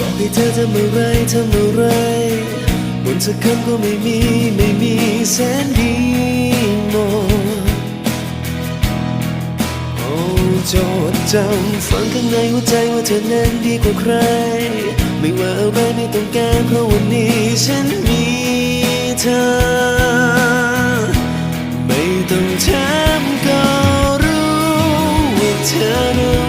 บอกให้เธอทำอะไรทำอะไรบนสักคำก็ไม่มีไม่มีแสนดีหมดโอ้โจดจำฝังข้างในหัวใจว่าเธอนั้นดีกว่าใคร ไม่ว่าอะไรไม่ต้องการเพราะวันนี้ฉันมีเธอ ไม่ต้องถามก็รู้ว่าเธอ